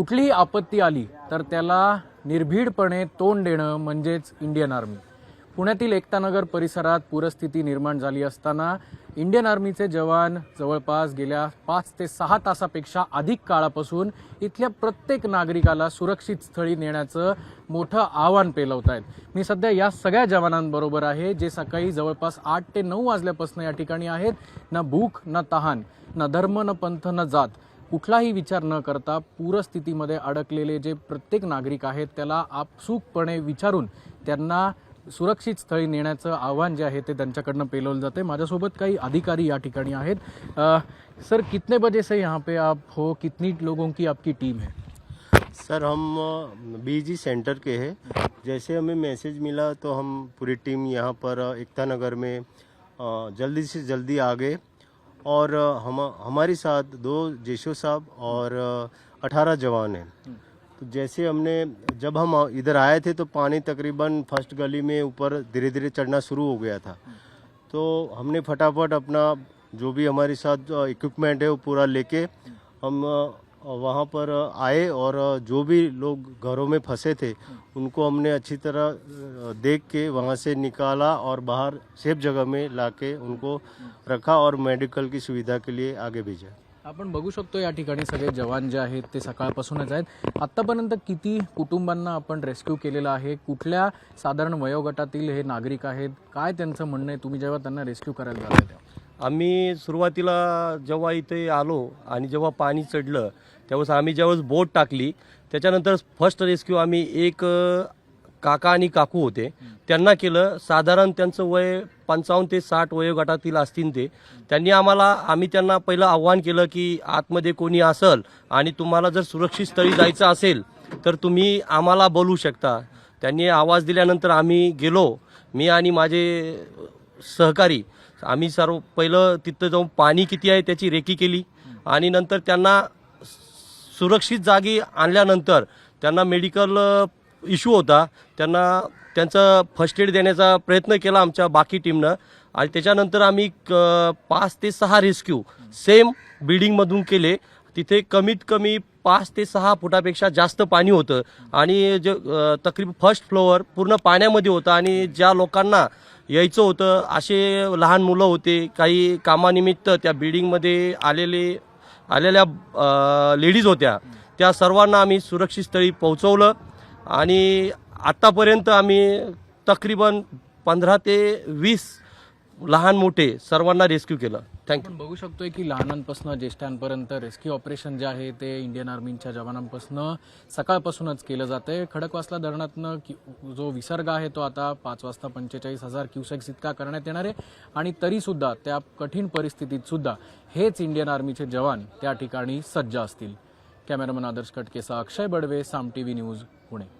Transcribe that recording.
कुठलीही आपत्ती आली तर त्याला निर्भीडपणे तोंड देणं म्हणजेच इंडियन आर्मी. पुण्यातील एकतानगर परिसरात पूरस्थिती निर्माण झाली असताना इंडियन आर्मीचे जवान जवळपास गेल्या पाच ते सहा तासापेक्षा अधिक काळापासून इथल्या प्रत्येक नागरिकाला सुरक्षित स्थळी नेण्याचं मोठं आव्हान पेलवत आहेत मी सध्या या सगळ्या जवानांबरोबर आहे जे सकाळी जवळपास आठ ते नऊ वाजल्यापासून या ठिकाणी आहेत. ना भूक ना तहान ना धर्म न पंथ न जात. कुठलाही विचार न करता पूरस्थितीमध्ये अडकलेले जे प्रत्येक नागरिक आहेत त्याला आपसूकपणे विचारून त्यांना सुरक्षित स्थळी नेण्याचं आव्हान जे आहे ते त्यांच्याकडनं पेलवलं जाते माझ्यासोबत काही अधिकारी या ठिकाणी आहेत. सर कितने बजे से यहाँ पे आप हो? कितनी लोगों की आपकी टीम है? सर हम बीजी सेंटर के हैं। जैसे हमें मैसेज मिला तो हम पूरी टीम यहाँ पर एकता नगर में जल्दी से जल्दी आ गए और हम हमारे साथ दो जेशो साहब और अठारह जवान हैं। तो जैसे हमने जब हम इधर आए थे तो पानी तकरीबन फर्स्ट गली में ऊपर धीरे धीरे चढ़ना शुरू हो गया था। तो हमने फटाफट अपना जो भी हमारे साथ इक्विपमेंट है वो पूरा लेके हम वहाँ पर आए और जो भी लोग घरों में फंसे थे उनको हमने अच्छी तरह देख के वहाँ से निकाला और बाहर सेफ जगह में लाके उनको रखा और मेडिकल की सुविधा के लिए आगे भेजा। आपण बघू शकतो या ठिकाणी सगळे जवान जे आहेत ते सकाळपासूनच आहेत. आत्तापर्यंत किती कुटुंबांना आपण रेस्क्यू केलेलं आहे? कुठल्या साधारण वयोगटातील हे नागरिक आहेत? काय त्यांचं म्हणणं आहे? तुम्ही जेव्हा त्यांना रेस्क्यू करायला जाता तेव्हा आम्ही सुरुवातीला जेव्हा इथे आलो आणि जेव्हा पाणी चढलं त्यावेळेस आम्ही ज्यावेळेस बोट टाकली त्याच्यानंतर फर्स्ट रेस्क्यू आम्ही एक काका आणि काकू होते. त्यांना केलं. साधारण त्यांचं वय पंचावन्न ते साठ वयोगटातील असतील ते. त्यांनी आम्हाला आम्ही त्यांना पहिलं आव्हान केलं की आतमध्ये कोणी असेल आणि तुम्हाला जर सुरक्षित स्थळी जायचं असेल तर तुम्ही आम्हाला बोलू शकता. त्यांनी आवाज दिल्यानंतर आम्ही गेलो. मी आणि माझे सहकारी. आम्ही सर्व पहिलं तिथं जाऊन पाणी किती आहे त्याची रेकी केली. आणि नंतर त्यांना सुरक्षित जागी आणल्यानंतर त्यांना मेडिकल इश्यू होता. त्यांना त्यांचं फर्स्ट एड देण्याचा प्रयत्न केला आमच्या बाकी टीमनं. आणि त्याच्यानंतर आम्ही क- पाच ते सहा रेस्क्यू सेम बिल्डिंगमधून केले. तिथे कमीत कमी पाच ते सहा फुटापेक्षा जास्त पाणी होतं. आणि जे तकरीब फर्स्ट फ्लोअर पूर्ण पाण्यामध्ये होतं आणि ज्या लोकांना यायचं होतं असे लहान मुलं होते काही कामानिमित्त त्या बिल्डिंगमध्ये आलेले आलेल्या लेडीज होत्या. त्या सर्वांना आम्ही सुरक्षित स्थळी पोहोचवलं आणि आत्तापर्यंत आम्ही तकरीबन पंधरा ते वीस लहान मोठे सर्वांना रेस्क्यू केलं. थँक्यू आपण बघू शकतोय की लहानांपासून ज्येष्ठांपर्यंत रेस्क्यू ऑपरेशन जे आहे ते इंडियन आर्मीच्या जवानांपासून सकाळपासूनच केलं जातंय. खडकवासला धरणातनं कि- जो विसर्ग आहे तो आता पाच वाजता पंचेचाळीस हजार क्युसेक्स इतका करण्यात येणार आहे. आणि तरी सुद्धा त्या कठीण परिस्थितीत सुद्धा हेच इंडियन आर्मीचे जवान त्या ठिकाणी सज्ज असतील. Cameraman Adarsh कटकेसा Akshay Badve Saam T V news Pune.